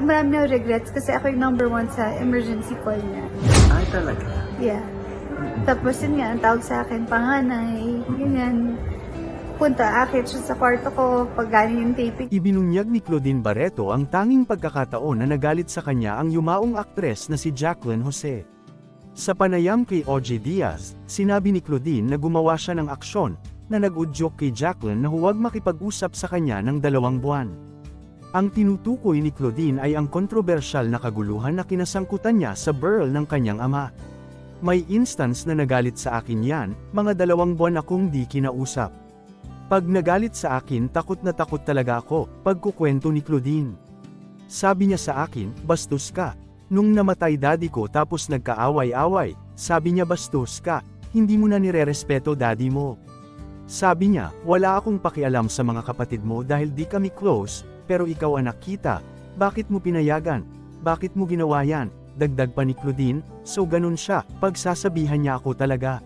ma- marami ako regrets kasi ako yung number one sa emergency call niya. Ay, talaga. Yeah. Tapos yun nga, ang tawag sa akin, panganay, ganyan. Punta, akit siya sa kwarto ko pag galing yung taping. Ibinunyag ni Claudine Barreto ang tanging pagkakataon na nagalit sa kanya ang yumaong aktres na si Jacqueline Jose. Sa panayam kay OJ Diaz, sinabi ni Claudine na gumawa siya ng aksyon, na nag-udyok kay Jacqueline na huwag makipag-usap sa kanya ng dalawang buwan. Ang tinutukoy ni Claudine ay ang kontrobersyal na kaguluhan na kinasangkutan niya sa burl ng kanyang ama. May instance na nagalit sa akin yan, mga dalawang buwan akong di kinausap. Pag nagalit sa akin takot na takot talaga ako, pagkukwento ni Claudine. Sabi niya sa akin, bastos ka. Nung namatay daddy ko tapos nagkaaway-away, sabi niya bastos ka, hindi mo na nire-respeto daddy mo. Sabi niya, wala akong pakialam sa mga kapatid mo dahil di kami close, pero ikaw anak kita, bakit mo pinayagan? Bakit mo ginawa yan? Dagdag pa ni Claudine, so ganun siya, pagsasabihan niya ako talaga.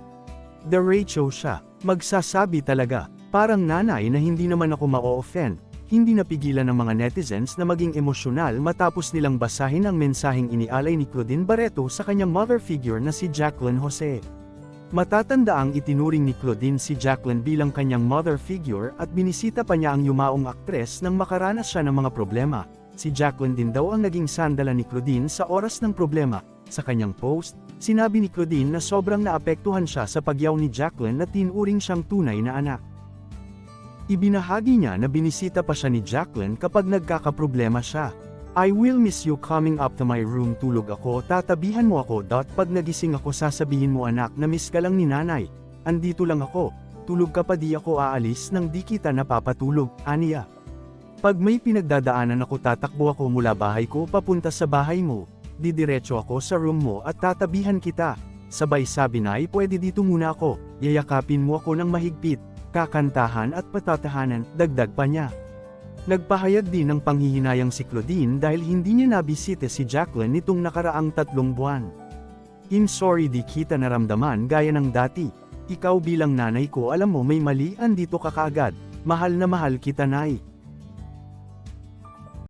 The Rachel siya, magsasabi talaga, parang nanay na hindi naman ako ma-offend, hindi napigilan ng mga netizens na maging emosyonal matapos nilang basahin ang mensaheng inialay ni Claudine Barreto sa kanyang mother figure na si Jacqueline Jose. Matatanda ang itinuring ni Claudine si Jacqueline bilang kanyang mother figure at binisita pa niya ang yumaong aktres nang makaranas siya ng mga problema. Si Jacqueline din daw ang naging sandala ni Claudine sa oras ng problema. Sa kanyang post, sinabi ni Claudine na sobrang naapektuhan siya sa pagyaw ni Jacqueline na tinuring siyang tunay na anak. Ibinahagi niya na binisita pa siya ni Jacqueline kapag nagkakaproblema siya. I will miss you coming up to my room tulog ako tatabihan mo ako dot pag nagising ako sasabihin mo anak na miss ka lang ni nanay. Andito lang ako, tulog ka pa di ako aalis nang di kita napapatulog, aniya. Pag may pinagdadaanan ako tatakbo ako mula bahay ko papunta sa bahay mo, didiretso ako sa room mo at tatabihan kita. Sabay sabi na ay pwede dito muna ako, yayakapin mo ako ng mahigpit, kakantahan at patatahanan, dagdag pa niya. Nagpahayag din ng panghihinayang si Claudine dahil hindi niya nabisite si Jacqueline nitong nakaraang tatlong buwan. I'm sorry di kita naramdaman gaya ng dati. Ikaw bilang nanay ko alam mo may mali andito ka kaagad. Mahal na mahal kita nay.